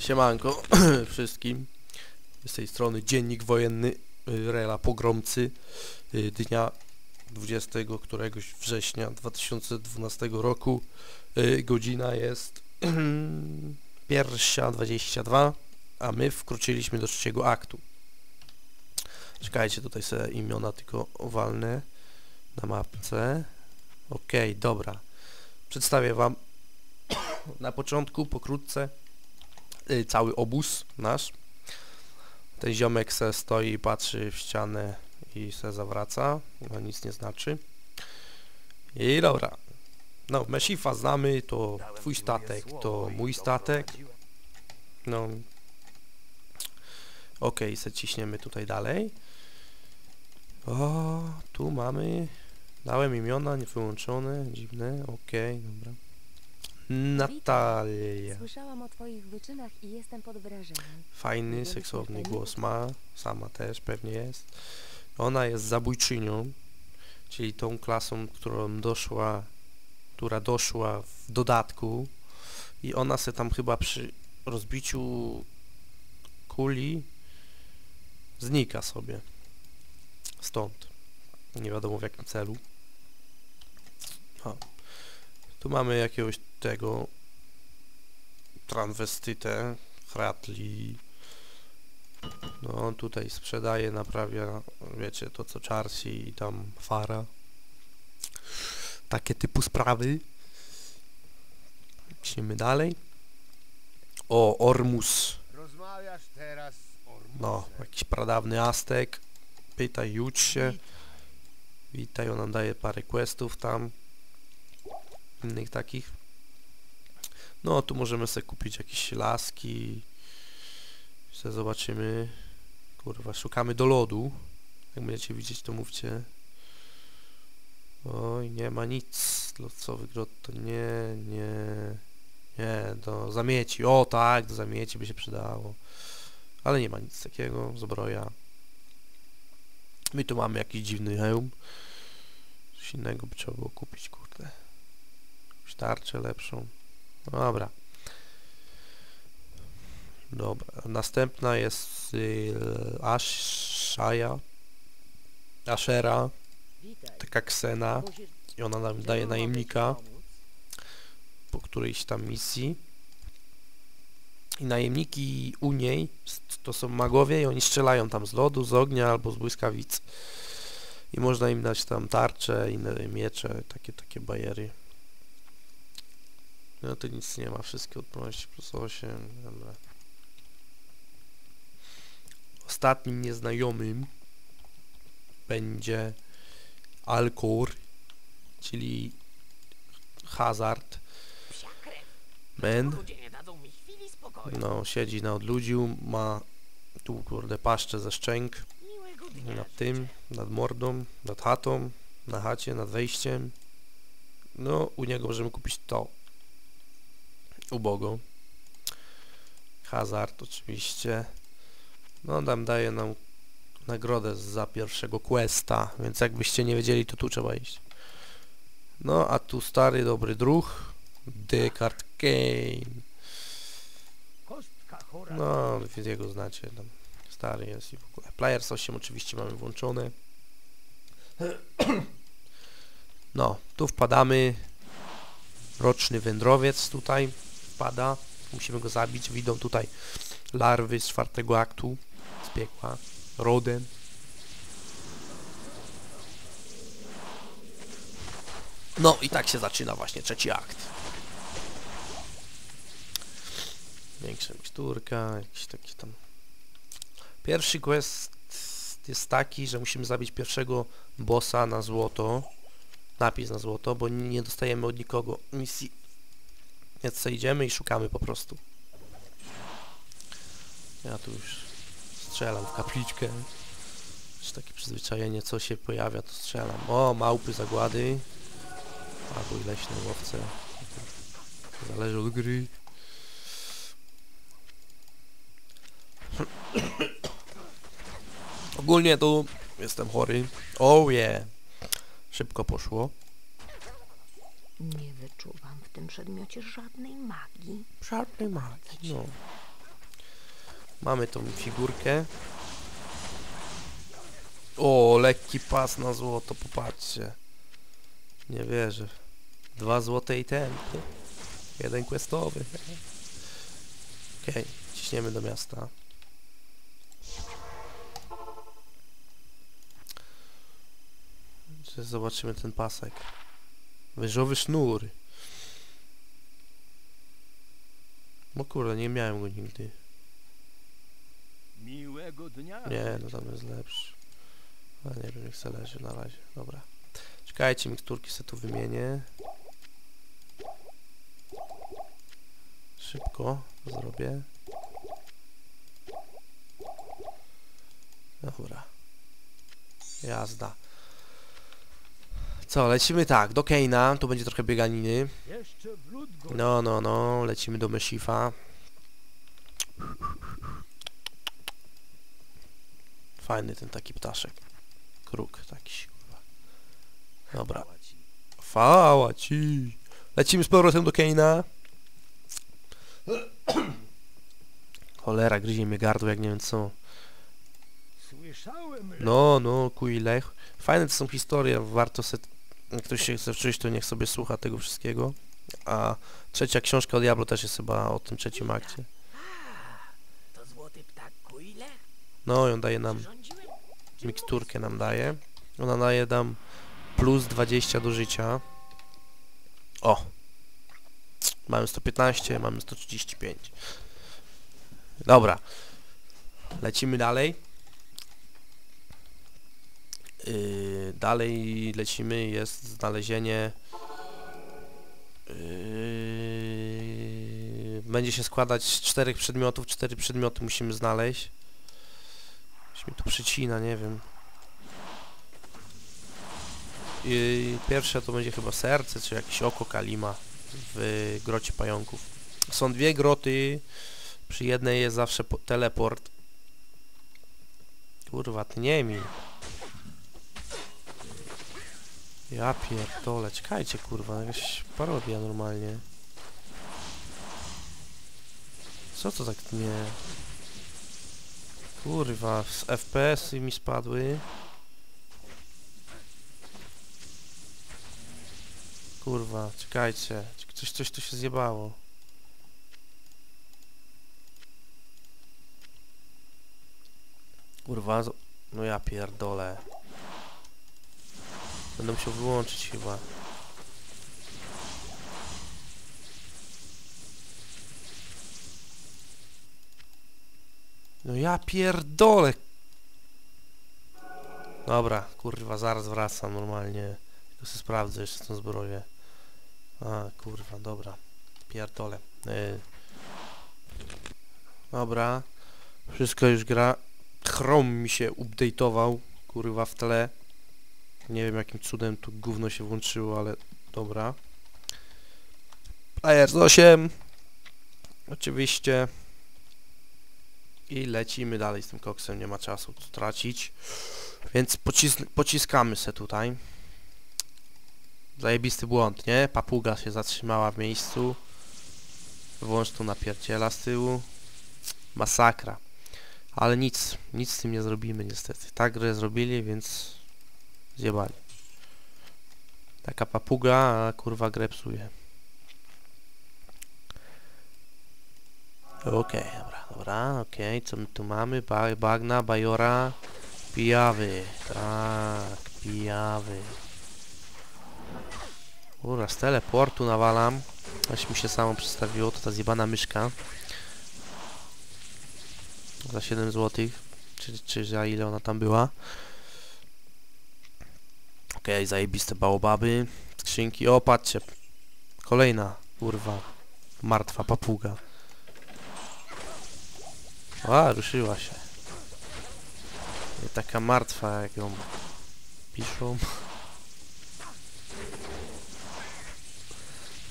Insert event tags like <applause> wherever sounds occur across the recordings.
Siemanko <clears throat> wszystkim. Z tej strony Dziennik Wojenny y, Rela Pogromcy y, dnia 20 któregoś września 2012 roku. Y, Godzina jest <clears throat> pierwsza 22, a my wkroczyliśmy do trzeciego aktu. Czekajcie, tutaj sobie imiona tylko walne na mapce. Okej, dobra. Przedstawię wam <clears throat> na początku, pokrótce, cały obóz nasz. Ten ziomek se stoi i patrzy w ścianę i se zawraca, no nic nie znaczy. I dobra. No, Meshifa znamy, to twój statek, to mój statek. No. Okej, se ciśniemy tutaj dalej. O, tu mamy... Dałem imiona, niewyłączone, dziwne, okej, dobra. Natalia. Słyszałam o twoich wyczynach i jestem pod wrażeniem. Fajny, seksowny głos ma, sama też pewnie jest. Ona jest zabójczynią, czyli tą klasą, którą doszła, która doszła w dodatku i ona se tam chyba przy rozbiciu kuli znika sobie. Stąd. Nie wiadomo w jakim celu. O. Tu mamy jakiegoś tego transwestytę, Hratli. No on tutaj sprzedaje, naprawia, wiecie, to co Charsi i tam Fara. Takie typu sprawy. Idziemy dalej. O, Ormus. No, jakiś pradawny Aztek. Pytaj, jucz się. Witaj, on nam daje parę questów tam. Innych takich. No, tu możemy sobie kupić jakieś laski. Se zobaczymy. Kurwa, szukamy do lodu. Jak będziecie widzieć, to mówcie. Oj, nie ma nic. Locowy grot to nie, nie. Nie, do zamieci. O tak, do zamieci by się przydało. Ale nie ma nic takiego. Zbroja. My tu mamy jakiś dziwny hełm. Coś innego by trzeba było kupić, kurde. Jakąś tarczę lepszą. No Dobra. Dobra. Następna jest y, Ashaja. Ashera. Taka ksena. I ona nam daje najemnika po którejś tam misji. I najemniki u niej to są magowie i oni strzelają tam z lodu, z ognia albo z błyskawic. I można im dać tam tarcze, inne miecze, takie takie bajery. No to nic nie ma, wszystkie odporności plus 8. Dobra. Ostatnim nieznajomym będzie Alkor, czyli Hazard. Man. No, siedzi na odludziu, ma tu kurde paszczę ze szczęk nad tym, nad mordą, nad chatą, na chacie, nad wejściem. No, u niego możemy kupić to. Ubogo. Hazard oczywiście. No, tam daje nam nagrodę za pierwszego questa, więc jakbyście nie wiedzieli, to tu trzeba iść. No, a tu stary, dobry druh. Descartes Kane. No, więc jego znacie, tam stary jest i w ogóle. Players 8 oczywiście mamy włączone. No, tu wpadamy. Roczny wędrowiec tutaj Musimy go zabić. Widzą tutaj larwy z czwartego aktu z piekła. Roden. No i tak się zaczyna właśnie trzeci akt. Większa miksturka, jakiś taki tam... Pierwszy quest jest taki, że musimy zabić pierwszego bossa na złoto. Napis na złoto, bo nie dostajemy od nikogo misji. Więc co idziemy i szukamy po prostu. Ja tu już strzelam w kapliczkę. Już takie przyzwyczajenie, co się pojawia, to strzelam. O, małpy zagłady. Albo i leśne łowce. Zależy od gry. Ogólnie tu jestem chory. Oh yeah. Szybko poszło. Nie wyczuwam w tym przedmiocie żadnej magii. Żadnej magii. No. Mamy tą figurkę. O, lekki pas na złoto, popatrzcie. Nie wierzę. Dwa złote i ten. Jeden questowy. Okej, ciśniemy do miasta. Zobaczymy ten pasek. Wyżowy sznur. No kurde, nie miałem go nigdy. Miłego dnia. Nie, no tam jest lepszy. Ale nie wiem, jak se leży na razie. Dobra. Czekajcie, miksturki se tu wymienię. Szybko zrobię. Dobra. Jazda. Co, lecimy tak, do Keina, tu będzie trochę bieganiny. No, no, no, lecimy do Meshifa. Fajny ten taki ptaszek. Kruk taki, kurwa. Dobra. Fała ci. Lecimy z powrotem do Keina. Cholera, gryzie mnie gardło, jak nie wiem co. No, no, kuj lech. Fajne to są historie, warto se... Jak ktoś się chce wczuć, to niech sobie słucha tego wszystkiego. A trzecia książka o Diablo też jest chyba o tym trzecim akcie. To złoty ptak Kuile? No, ją daje nam, miksturkę nam daje. Ona daje nam plus 20 do życia. O! Mamy 115, mamy 135. Dobra. Lecimy dalej. Yy, dalej lecimy, jest znalezienie yy, będzie się składać z czterech przedmiotów, cztery przedmioty musimy znaleźć. Coś mi tu przycina, nie wiem. I pierwsze to będzie chyba serce, czy jakieś oko Kalima w grocie pająków. Są dwie groty. Przy jednej jest zawsze po- teleport. Kurwa, tnie mi. Ja pierdolę, czekajcie kurwa, jakaś parodia normalnie. Co to tak tnie? Kurwa, z FPS-y mi spadły. Kurwa, czekajcie. Coś, coś tu się zjebało. Kurwa, no ja pierdolę. Będę musiał wyłączyć chyba. No ja pierdolę. Dobra, kurwa, zaraz wracam normalnie. Tylko sobie sprawdzę jeszcze tą zbroję. A, kurwa, dobra. Pierdolę. Yy. Dobra. Wszystko już gra. Chrome mi się update'ował, kurwa, w tle. Nie wiem jakim cudem tu gówno się włączyło, ale dobra. Players 8. Oczywiście. I lecimy dalej z tym koksem, nie ma czasu tu tracić. Więc pocis pociskamy se tutaj. Zajebisty błąd, nie? Papuga się zatrzymała w miejscu. Włącz tu napierdziela z tyłu. Masakra. Ale nic, nic z tym nie zrobimy niestety. Tak grę zrobili, więc zjebali. Taka papuga, a kurwa grę psuje. Okej, dobra, dobra, okej, co my tu mamy? Ba bagna, bajora, pijawy, tak, pijawy. Kurwa, z teleportu nawalam. Aż mi się samo przedstawiło, to ta zjebana myszka. Za 7 zł. Czy, czy za ile ona tam była. Okej, zajebiste baobaby. Skrzynki. O, patrzcie. Kolejna, kurwa. Martwa papuga. A, ruszyła się. Nie taka martwa, jak ją piszą.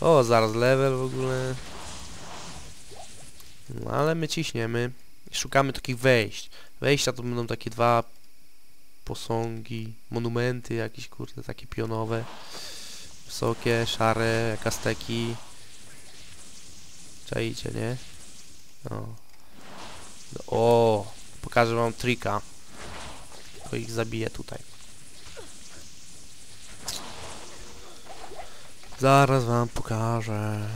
O, zaraz level w ogóle. No, ale my ciśniemy. Szukamy takich wejść. Wejścia to będą takie dwa posągi, monumenty jakieś, kurde, takie pionowe. Wysokie, szare, jak azteki. Czajcie, nie? O. O, pokażę wam trika. To ich zabiję tutaj. Zaraz wam pokażę.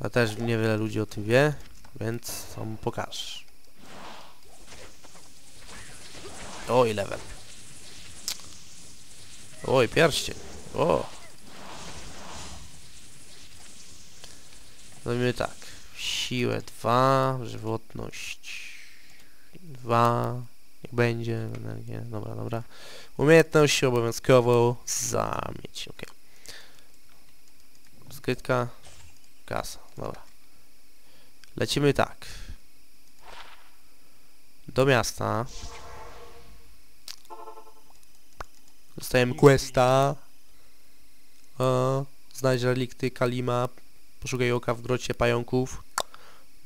A też niewiele ludzi o tym wie, więc wam pokażę. Oj, level. Oj, pierścień. O. Zrobimy tak. Siłę 2, żywotność 2, niech będzie, energię, dobra, dobra. Umiejętność obowiązkowo zamieć, ok. Skrytka, kasa, dobra. Lecimy tak. Do miasta. Dostajemy questa. O, znajdź relikty Kalima. Poszukaj oka w grocie pająków.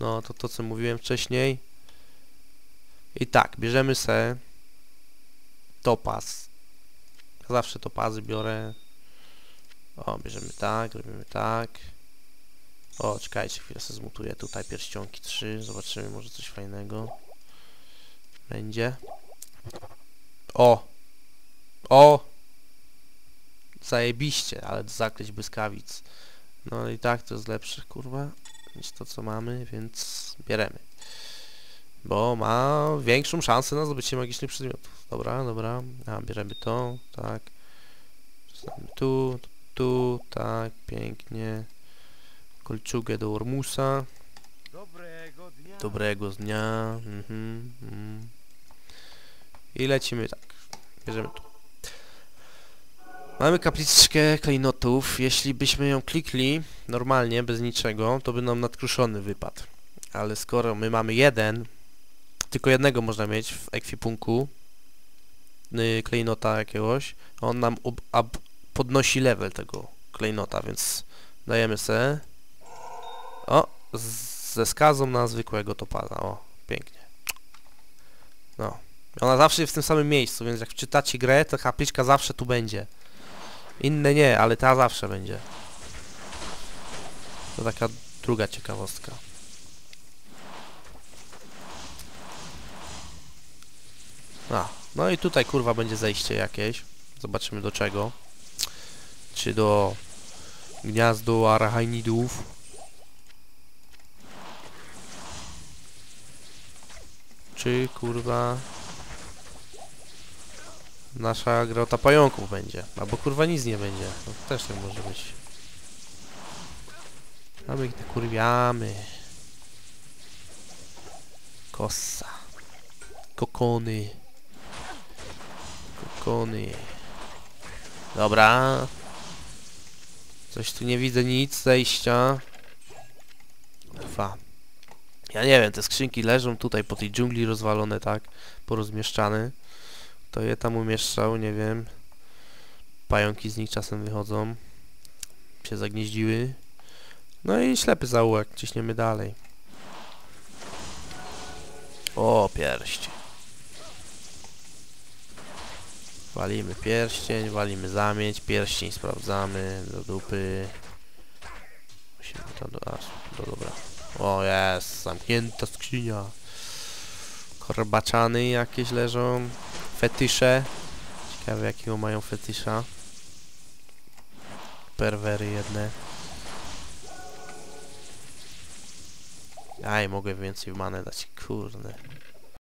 No, to to co mówiłem wcześniej. I tak, bierzemy se topaz. Zawsze topazy biorę. O, bierzemy tak, robimy tak. O, czekajcie, chwilę sobie zmutuję tutaj pierścionki 3. Zobaczymy, może coś fajnego będzie. O! O! Zajebiście, ale zakryć błyskawic. No i tak to jest lepsze, kurwa, niż to co mamy, więc bieremy. Bo ma większą szansę na zdobycie magicznych przedmiotów. Dobra, dobra. A, bierzemy to, tak. Tu, tu, tak, pięknie. Kolczugę do Ormusa. Dobrego dnia. Dobrego dnia. Mhm, mhm. I lecimy tak. Bierzemy tu. Mamy kapliczkę klejnotów. Jeśli byśmy ją klikli normalnie, bez niczego, to by nam nadkruszony wypadł. Ale skoro my mamy jeden, tylko jednego można mieć w ekwipunku y, klejnota jakiegoś, on nam ob, ab, podnosi level tego klejnota, więc dajemy se. O, ze skazą na zwykłego topaza. O, pięknie. No. Ona zawsze jest w tym samym miejscu, więc jak czytacie grę, to kapliczka zawsze tu będzie. Inne nie, ale ta zawsze będzie. To taka druga ciekawostka. A, no i tutaj kurwa będzie zejście jakieś. Zobaczymy do czego. Czy do gniazdu arachnidów. Czy kurwa nasza grota pająków będzie. Albo kurwa nic nie będzie. To też tak może być. A my ich kurwiamy. Kossa. Kokony. Kokony. Dobra. Coś tu nie widzę nic, zejścia. Dwa. Ja nie wiem, te skrzynki leżą tutaj po tej dżungli rozwalone, tak? Porozmieszczane. To je tam umieszczał, nie wiem. Pająki z nich czasem wychodzą. Się zagnieździły. No i ślepy zaułek, ciśniemy dalej. O, pierścień. Walimy pierścień, walimy zamieć, pierścień sprawdzamy, do dupy. Musimy to do... A, do dobra. O, jest, zamknięta skrzynia. Korbaczany jakieś leżą. Fetysze. Ciekawe jakiego mają fetysza. Perwery jedne. Aj, mogę więcej manę dać, kurde.